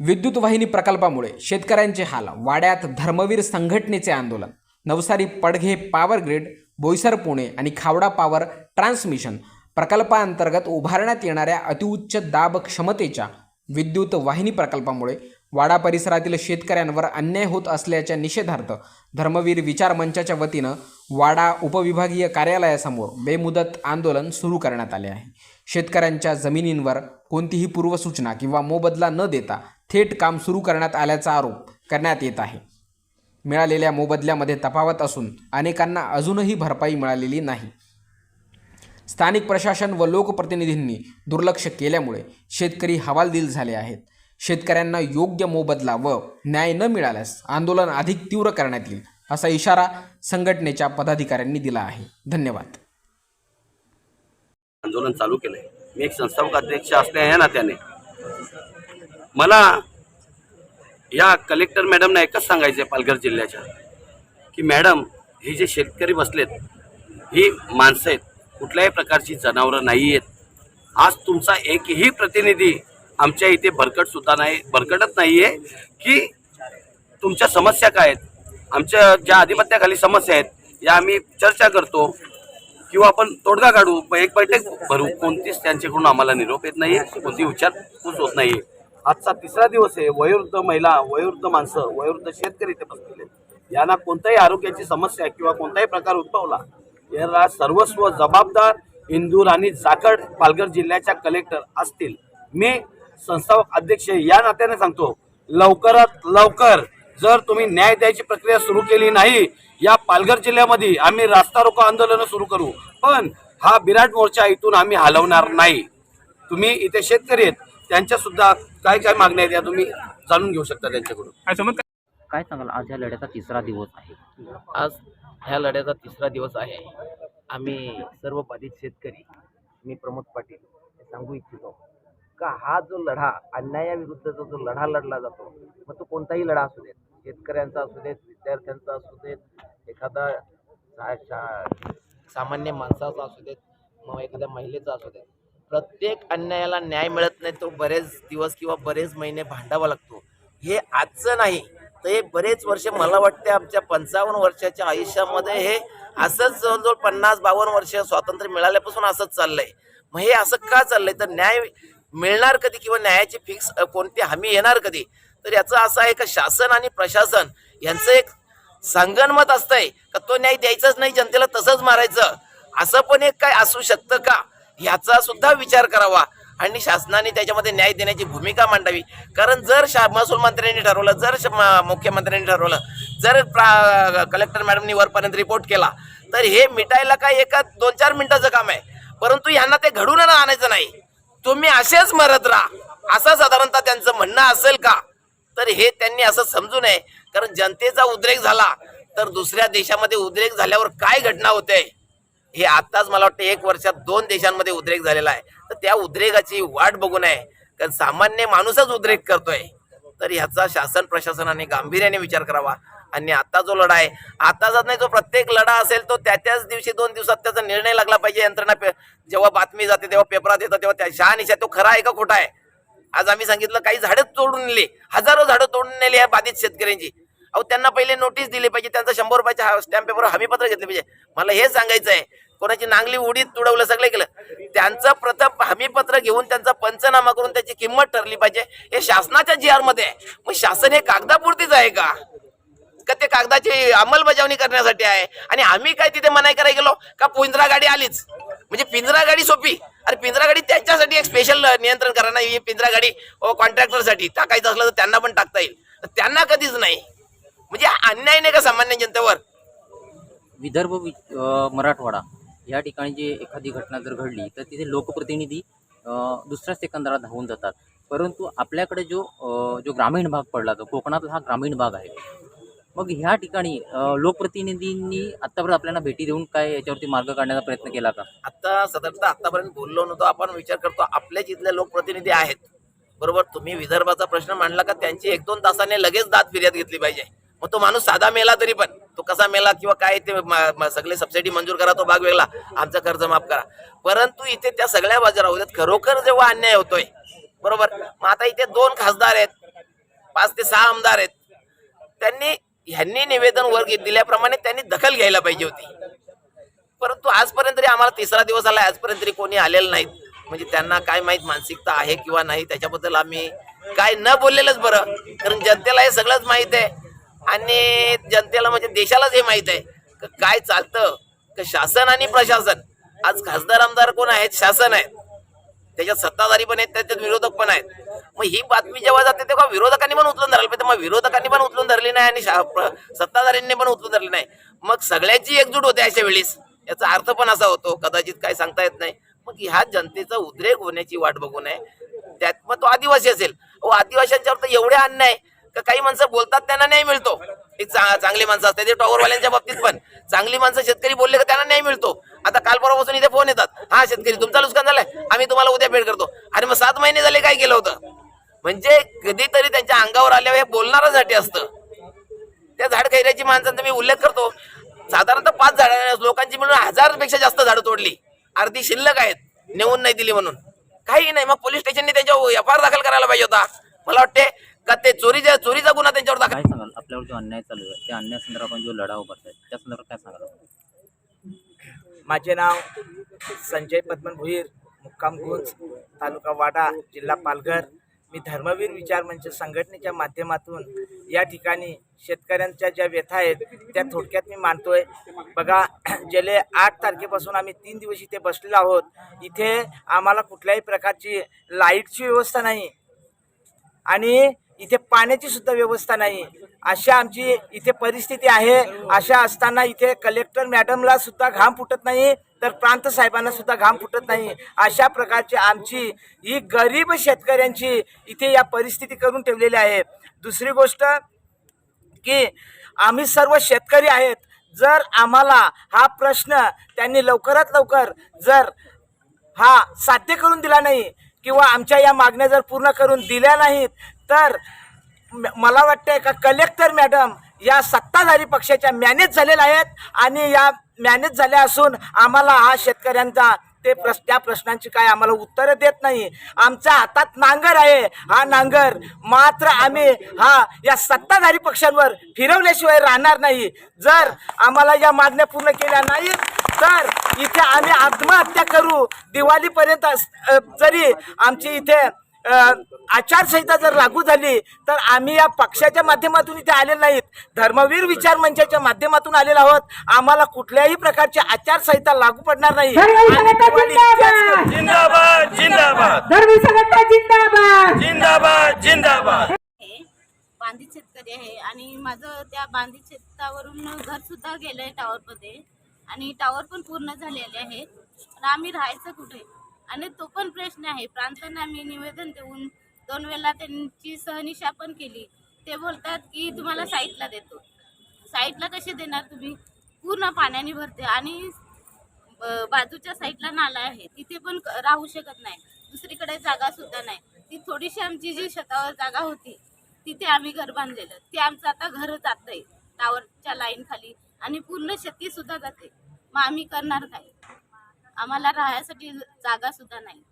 विद्युत वाहिनी प्रकल्पामुळे शेतकऱ्यांचे हाल वाड्यात धर्मवीर संघटनेचे आंदोलन नवसारी पडघे पॉवर ग्रीड बोईसर पुणे आणि खावडा पॉवर ट्रान्समिशन प्रकल्पाअंतर्गत उभारण्यात येणाऱ्या अतिउच्च दाब क्षमतेच्या विद्युत वाहिनी प्रकल्पामुळे वाडा परिसरातील शेतकऱ्यांवर अन्याय होत असल्याच्या निषेधार्थ धर्मवीर विचार मंचाच्या वतीनं वाडा उपविभागीय कार्यालयासमोर बेमुदत आंदोलन सुरू करण्यात आले आहे. शेतकऱ्यांच्या जमिनींवर कोणतीही पूर्वसूचना किंवा मोबदला न देता थेट काम सुरू करण्यात आल्याचा आरोप करण्यात येत आहे. मिळालेल्या मोबदल्यामध्ये तफावत असून अनेकांना अजूनही भरपाई मिळालेली नाही. स्थानिक प्रशासन व लोकप्रतिनिधींनी दुर्लक्ष केल्यामुळे शेतकरी हवालदिल झाले आहेत. शेतकऱ्यांना योग्य मोबदला व न्याय न मिळाल्यास आंदोलन अधिक तीव्र करण्यात येईल असा इशारा संघटनेच्या पदाधिकाऱ्यांनी दिला आहे. धन्यवाद. आंदोलन चालू केलंय. मी एक संस्थापक अध्यक्ष असल्या या नात्याने मला या कलेक्टर मॅडमना एकच सांगायचं आहे पालघर जिल्ह्याच्या की मॅडम हे जे शेतकरी बसलेत ही माणसं आहेत कुठल्याही प्रकारची जनावरं नाही आहेत आज तुमचा एकही प्रतिनिधी आमच्या इथे भरकट सुद्धा नाही भरकटत नाही आहे की तुमच्या समस्या काय आहेत? आमच्या ज्या आधिपत्याखाली समस्या आहेत या आम्ही चर्चा करतो. किंवा आपण तोडगा काढू एक बैठक भरू कोणतीच त्यांच्याकडून आम्हाला निरोप येत नाही कोणती विचारपूस होत नाही आजचा तिसरा दिवस आहे वयोवृद्ध महिला वयोवृद्ध माणसं वयोवृद्ध शेतकरी इथे बसलेले यांना कोणत्याही आरोग्याची समस्या किंवा कोणताही प्रकार उद्भवला याला सर्वस्व जबाबदार इंदूर आणि जाखड पालघर जिल्ह्याच्या कलेक्टर असतील. मी संस्थापक अध्यक्ष या नात्याने सांगतो लवकरात लवकर जर तुम्ही न्याय द्यायची प्रक्रिया सुरू केली नाही या पालघर जिल्ह्यामध्ये आम्ही रास्ता रोको आंदोलन सुरू करू. पण हा बिराट मोर्चा इथून आम्ही हलवणार नाही. तुम्ही इथे शेतकरी आहेत त्यांच्या सुद्धा काय काय मागण्या आहेत या तुम्ही जाणून घेऊ शकता त्यांच्याकडून. काय सांगाल आज या लढ्याचा तिसरा दिवस आहे? आज ह्या लढ्याचा तिसरा दिवस आहे. आम्ही सर्व बाधित शेतकरी मी प्रमोद पाटील हे सांगू इच्छितो का हा जो लढा अन्यायाविरुद्धचा जो लढा लढला जातो मग तो कोणताही लढा असू देत. शेतकऱ्यांचा असू देत विद्यार्थ्यांचा असू देत एखादा शा- सामान्य माणसाचा असू देत मग एखाद्या महिलेचा असू देत प्रत्येक अन्यायाला न्याय मिळत नाही तो बरेच दिवस किंवा बरेच महिने भांडावा लागतो. हे आजचं नाही तर हे बरेच वर्ष मला वाटते आमच्या पंचावन्न वर्षाच्या आयुष्यामध्ये हे असंच जवळजवळ पन्नास बावन्न वर्ष स्वातंत्र्य मिळाल्यापासून असंच चाललंय. मग हे असं का चाललंय? तर न्याय मिळणार कधी किंवा न्यायाची फिक्स कोणती हमी येणार कधी? तर याचं असं आहे का शासन आणि प्रशासन यांचं एक संगणमत असतंय का तो न्याय द्यायचाच नाही जनतेला तसंच मारायचं? असं पण एक काय असू शकतं का? याचा सुद्धा विचार करावा आणि शासनाने त्याच्यामध्ये न्याय देण्याची भूमिका मांडावी. कारण जर शा महसूल मंत्र्यांनी ठरवलं जर श- मुख्यमंत्र्यांनी ठरवलं जर प्रा- कलेक्टर मॅडमनी वरपर्यंत रिपोर्ट केला तर हे मिटायला काय एका दोन चार मिनिटाचं काम आहे. परंतु यांना ते घडून आणायचं नाही. तुम्ही असेच मरत राहा. असं साधारणतः त्यांचं म्हणणं असेल का? तर हे त्यांनी असं समजू नये. कारण जनतेचा उद्रेक झाला तर दुसऱ्या देशामध्ये उद्रेक झाल्यावर काय घटना होते? हे आत्ताच मला वाटतं एक वर्षात दोन देशांमध्ये उद्रेक झालेला आहे. तर त्या उद्रेकाची वाट बघू नये. कारण सामान्य माणूसच उद्रेक करतोय. तर ह्याचा शासन प्रशासनाने गांभीर्याने विचार करावा. आणि आता जो लढा आहे आताचा नाही जो प्रत्येक लढा असेल तो त्या त्याच दिवशी दोन दिवसात त्याचा निर्णय लागला पाहिजे यंत्रणा जेव्हा बातमी जाते तेव्हा पेपरात येतात तेव्हा त्या शहानिशा तो खरा आहे का खोटा आहे? आज आम्ही सांगितलं काही झाडं तोडून नेली. हजारो झाडं तोडून नेले या बाधित शेतकऱ्यांची. अहो त्यांना पहिले नोटीस दिली पाहिजे त्यांचा शंभर रुपयाच्या स्टॅम्प पेपर हमीपत्र घेतले पाहिजे. मला हे सांगायचं आहे कोणाची नांगली उडीत तुडवलं सगळं केलं. त्यांचं प्रथम हमीपत्र घेऊन त्यांचा पंचनामा करून त्याची किंमत ठरली पाहिजे. हे शासनाच्या जी आरमध्ये आहे. मग शासन हे कागदापुरतीच आहे का? का ते कागदाची अंमलबजावणी करण्यासाठी आहे? आणि आम्ही काय तिथे मनाई करायला गेलो? का पुंजरा गाडी आलीच? म्हणजे पिंजरा गाडी सोपी. अरे पिंजरा गाडी त्यांच्यासाठी एक स्पेशल नियंत्रण करा ना ही पिंजरा गाडी कॉन्ट्रॅक्टरसाठी. टाकायचं असलं तर त्यांना पण टाकता येईल. तर त्यांना कधीच नाही. म्हणजे अन्याय नाही का सामान्य जनतेवर? विदर्भ मराठवाडा या ठिकाणी जी एखादी घटना जर घडली तर तिथे लोकप्रतिनिधी दुसऱ्याच दुसऱ्या सेकंदाला धावून जातात. परंतु आपल्याकडे जो जो ग्रामीण भाग पडला तो कोकणातला हा ग्रामीण भाग आहे. मग ह्या ठिकाणी लोकप्रतिनिधींनी आतापर्यंत आपल्याला भेटी देऊन काय याच्यावरती मार्ग काढण्याचा प्रयत्न केला का? आता साधारणतः आतापर्यंत बोललो नव्हतो. आपण विचार करतो आपल्या जिथले लोकप्रतिनिधी आहेत बरोबर? तुम्ही विदर्भाचा प्रश्न मांडला का? त्यांची एक दोन तासाने लगेच दाद फिर्याद घेतली पाहिजे. मग तो माणूस साधा मेला तरी पण. तो कसा मेला किंवा काय ते सगळे सबसिडी मंजूर करा तो भाग वेगळा. आमचा कर्ज माफ करा. परंतु इथे त्या सगळ्या बाजू खरोखर जेव्हा अन्याय होतोय बरोबर? मग आता इथे दोन खासदार आहेत पाच ते सहा आमदार आहेत. त्यांनी ह्यांनी निवेदन वर दिल्याप्रमाणे त्यांनी दखल घ्यायला पाहिजे होती. परंतु आजपर्यंत तरी आम्हाला तिसरा दिवस आला आजपर्यंत तरी कोणी आलेलं नाहीत. म्हणजे त्यांना काय माहीत मानसिकता आहे किंवा नाही त्याच्याबद्दल आम्ही काय न बोललेलंच बरं. कारण जनतेला हे सगळंच माहीत आहे. आणि जनतेला म्हणजे देशालाच हे माहीत आहे का काय चालतं का शासन आणि प्रशासन. आज खासदार आमदार कोण आहेत? शासन आहेत. त्याच्यात सत्ताधारी पण आहेत त्याच्यात विरोधक पण आहेत. मग ही बातमी जेव्हा जाते तेव्हा विरोधकांनी पण उचलून धरली पाहिजे. मग विरोधकांनी पण उचलून धरली नाही आणि शा- सत्ताधाऱ्यांनी पण उचलून धरली नाही. मग सगळ्यांची एकजूट होते अशा वेळेस. याचा अर्थ पण असा होतो कदाचित काय सांगता येत नाही. मग ह्या जनतेचा उद्रेक होण्याची वाट बघू नये त्यात मग तो आदिवासी असेल. अहो आदिवासींच्यावर तर एवढे अन्याय तर काही माणसं बोलतात त्यांना न्याय मिळतो. चांगली माणसं असतात. ते टॉवरवाल्यांच्या बाबतीत पण. चांगली माणसं शेतकरी बोलले का त्यांना न्याय मिळतो. आता काल परवापासून इथे फोन येतात. हा शेतकरी तुमचा नुकसान झालाय. आम्ही तुम्हाला उद्या भेट करतो. आणि मग सात महिने झाले काय केलं होतं? म्हणजे कधीतरी त्यांच्या अंगावर आल्यावर हे बोलणाऱ्यासाठी असतं. त्या झाड खैऱ्याची माणसांचा मी उल्लेख करतो. साधारणतः पाच झाड लोकांची मिळून हजारपेक्षा जास्त झाडं तोडली. अर्धी शिल्लक आहेत. नेऊन नाही दिली म्हणून. काही नाही. मग पोलीस स्टेशनने त्यांच्यावर एफ आय आर दाखल करायला पाहिजे होता. मला वाटते का ते चोरीचा चोरीचा गुन्हा त्यांच्यावर दाखल काय सांगाल? आपल्यावर जो अन्याय चालू आहे त्या अन्याय संदर्भात आपण जो लढा उभारताय त्या संदर्भात काय सांगाल? माझे नाव संजय पद्मन भुईर मुक्काम गुंज तालुका वाडा जिल्हा पालघर. मी धर्मवीर विचार मंच संघटनेच्या माध्यमातून या ठिकाणी शेतकऱ्यांच्या ज्या व्यथा आहेत त्या थोडक्यात मी मांडतोय. बघा गेले आठ तारखेपासून आम्ही तीन दिवस इथे बसलेलो आहोत. इथे आम्हाला कुठल्याही प्रकारची लाईटची व्यवस्था नाही. आणि इथे पाण्याची सुद्धा व्यवस्था नाही. अशा आमची इथे परिस्थिती आहे. अशा असताना इथे कलेक्टर मॅडमला सुद्धा घाम फुटत नाही तर प्रांत साहेबांना सुद्धा घाम फुटत नाही. अशा प्रकारची आमची ही गरीब शेतकऱ्यांची इथे या परिस्थिती करून ठेवलेली आहे. दुसरी गोष्ट की आम्ही सर्व शेतकरी आहेत. जर आम्हाला हा प्रश्न त्यांनी लवकरात लवकर जर हा साध्य करून दिला नाही किंवा आमच्या या मागण्या जर पूर्ण करून दिल्या नाहीत तर मला वाटतंय का कलेक्टर मॅडम या सत्ताधारी पक्षाच्या मॅनेज झालेल्या आहेत आणि या मॅनेज झाल्या असून आम्हाला हा शेतकऱ्यांचा ते प्रश्न त्या प्रश्नांची काय आम्हाला उत्तरं देत नाही. आमच्या हातात नांगर आहे. हा नांगर मात्र आम्ही हा या सत्ताधारी पक्षांवर फिरवल्याशिवाय राहणार नाही. जर आम्हाला या मागण्या पूर्ण केल्या नाही तर इथे आम्ही आत्महत्या करू. दिवाळीपर्यंत अस- जरी आमची इथे आचारसंहिता जर लागू झाली तर आम्ही या पक्षाच्या माध्यमातून इथे आलेलो नाहीत. धर्मवीर विचार मंचाच्या माध्यमातून आलेलो आहोत. आम्हाला कुठल्याही प्रकारची आचारसंहिता लागू पडणार नाही. जिंदाबाद! जिंदाबाद जिंदाबाद! जिंदाबाद! बांधित शेतकरी आहे आणि माझं त्या बांधित शेतावरून घर सुद्धा गेलंय टावर मध्ये आणि टावर पण पूर्ण झालेले आहे आम्ही राहायचं कुठे? आणि तो पण प्रश्न आहे. प्रांतांना आम्ही निवेदन देऊन दोन वेळेला त्यांची सहनिशा पण केली. ते बोलतात की तुम्हाला साईटला देतो. साईटला कसे देणार तुम्ही? पूर्ण पाण्याने भरते आणि बाजूच्या साईडला नाला आहे. तिथे पण राहू शकत नाही. दुसरीकडे जागा सुद्धा नाही. ती थोडीशी आमची जी शेतावर जागा होती तिथे आम्ही घर बांधलेलं. ते आमचं आता घर जातंय टावरच्या लाईन खाली. आणि पूर्ण शेती सुद्धा जाते. मग आम्ही करणार काय? आम्हाला राहण्यासाठी जागा सुद्धा नाही.